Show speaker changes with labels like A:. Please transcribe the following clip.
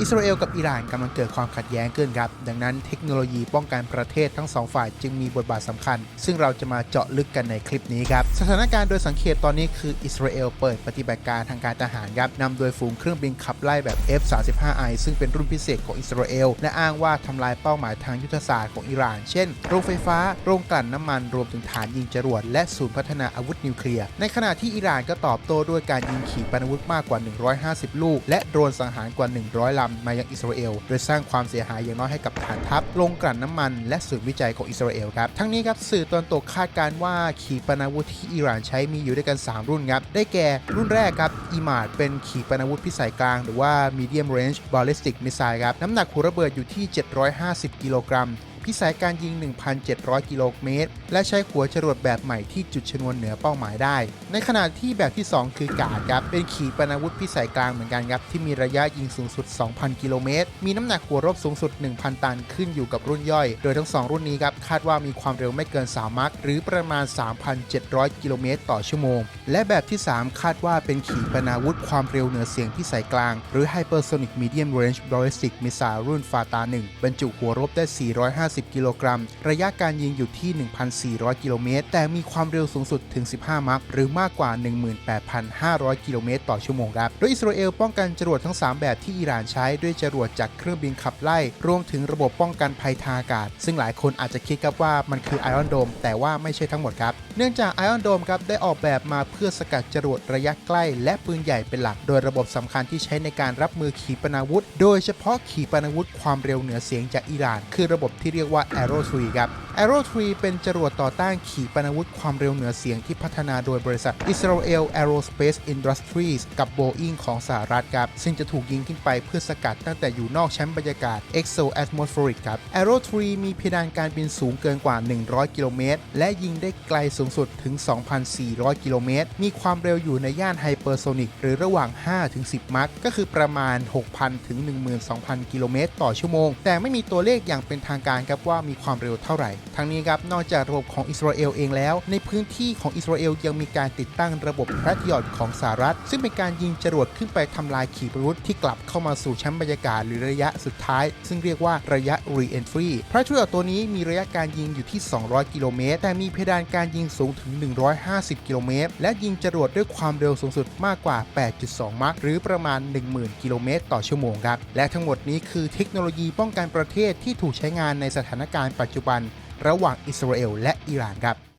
A: อิสราเอลกับอิหร่านกำลังเกิดความขัดแย้งขึ้นครับ ดังนั้นเทคโนโลยีป้องกันประเทศทั้งสองฝ่ายจึงมีบทบาทสำคัญ ซึ่งเราจะมาเจาะลึกกันในคลิปนี้ครับ สถานการณ์โดยสังเกตตอนนี้คืออิสราเอลเปิดปฏิบัติการทางการทหารครับนำโดยฝูงเครื่องบินขับไล่แบบ F-35I ซึ่งเป็นรุ่นพิเศษของอิสราเอลและอ้างว่าทำลายเป้าหมายทางยุทธศาสตร์ของอิหร่าน เช่น โรงไฟฟ้า โรงกลั่นน้ำมัน รวมถึงฐานยิงจรวดและศูนย์พัฒนาอาวุธนิวเคลียร์ ในขณะที่อิหร่านก็ตอบโต้ด้วยการยิงขีปนาวุธมากกว่า 150 ลูก และโดรนสังหารกว่า 100ลำมายังอิสราเอล โดยสร้างความเสียหายอย่างน้อยให้กับฐานทัพโรงกลั่นน้ำมันและศูนย์วิจัยของอิสราเอลครับทั้งนี้ครับสื่อตอนตกคาดการว่าขีปนาวุธที่อิหร่านใช้มีอยู่ด้วยกัน 3 รุ่นครับได้แก่รุ่นแรกครับอิมาดเป็นขีปนาวุธพิสัยกลาง หรือว่า medium range ballistic missile ครับน้ำหนักหัวระเบิดอยู่ที่ 750 กิโลกรัม พิสัยการยิง 1,700 กิโลเมตร และใช้หัวจรวดแบบใหม่ที่จุดชนวนเหนือเป้าหมายได้ ในขณะที่แบบที่ 2 คือกาดครับ เป็นขีปนาวุธพิสัยกลางเหมือนกันครับ ที่มีระยะยิงสูงสุด 2,000 กิโลเมตร มีน้ำหนักหัวรบสูงสุด 1,000 ตันขึ้นอยู่กับรุ่นย่อย โดยทั้ง 2 รุ่นนี้ครับ คาดว่ามีความเร็วไม่เกิน 3 มัคหรือประมาณ 3,700 กิโลเมตรต่อชั่วโมง และแบบที่ 3 คาดว่าเป็นขีปนาวุธความเร็วเหนือเสียงพิสัยกลาง หรือ Hypersonic Medium Range Ballistic Missile รุ่นฟาตา1บรรจุหัวรบได้ 450กิโลกรัม ระยะการยิงอยู่ที่ 1,400 กิโลเมตร แต่มีความเร็วสูงสุดถึง 15 มัคหรือมากกว่า 18,500 กิโลเมตรต่อชั่วโมงครับ โดยอิสราเอลป้องกันจรวดทั้ง 3 แบบที่อิหร่านใช้ด้วยจรวดจากเครื่องบินขับไล่ รวมถึงระบบป้องกันภัยทางอากาศ ซึ่งหลายคนอาจจะคิดครับว่ามันคือ Iron Dome แต่ว่าไม่ใช่ทั้งหมดครับ เนื่องจาก Iron Dome ครับได้ออกแบบมาเพื่อสกัดจรวดระยะใกล้ และปืนใหญ่เป็นหลัก โดยระบบสำคัญที่ใช้ในการรับมือขีปนาวุธ โดยเฉพาะขีปนาวุธความเร็วเหนือเสียงจากอิหร่าน คือระบบที่เรียกียกว่า Aero 3 ครับ Arrow 3 เป็นจรวดต่อต้านขีปนาวุธความเร็วเหนือเสียงที่พัฒนาโดยบริษัท Israel Aerospace Industries กับ Boeing ของสหรัฐครับ ซึ่งจะถูกยิงขึ้นไปเพื่อสกัดตั้งแต่อยู่นอกชั้นบรรยากาศ exo-atmospheric ครับ Arrow 3 มีเพดานการบินสูงเกินกว่า 100 กิโลเมตร และยิงได้ไกลสูงสุดถึง 2,400 กิโลเมตร มีความเร็วอยู่ในย่านไฮเปอร์โซนิกหรือระหว่าง 5-10 มัคก็คือประมาณ 6,000 ถึง 12,000 กิโลเมตร ต่อชั่วโมง แต่ไม่มีตัวเลขอย่างเป็นทางการครับว่ามีความเร็วเท่าไหร่ทั้งนี้ครับนอกจากระบบของอิสราเอลเองแล้ว ในพื้นที่ของอิสราเอลยังมีการติดตั้งระบบ Patriot ของสหรัฐ ซึ่งเป็นการยิงจรวดขึ้นไปทำลายขีปนาวุธที่กลับเข้ามาสู่ชั้นบรรยากาศหรือระยะสุดท้าย ซึ่งเรียกว่าระยะ re-entry Patriot ตัวนี้มีระยะการยิงอยู่ที่ 200 กิโลเมตร แต่มีเพดานการยิงสูงถึง 150 กิโลเมตร และยิงจรวดด้วยความเร็วสูงสุดมากกว่า 8.2 มัคหรือประมาณ 10,000 กิโลเมตร ต่อชั่วโมงครับ และทั้งหมดนี้คือเทคโนโลยีป้องกันประเทศที่ถูกใช้งานในสถานการณ์ปัจจุบัน ระหว่างอิสราเอลและอิหร่านครับ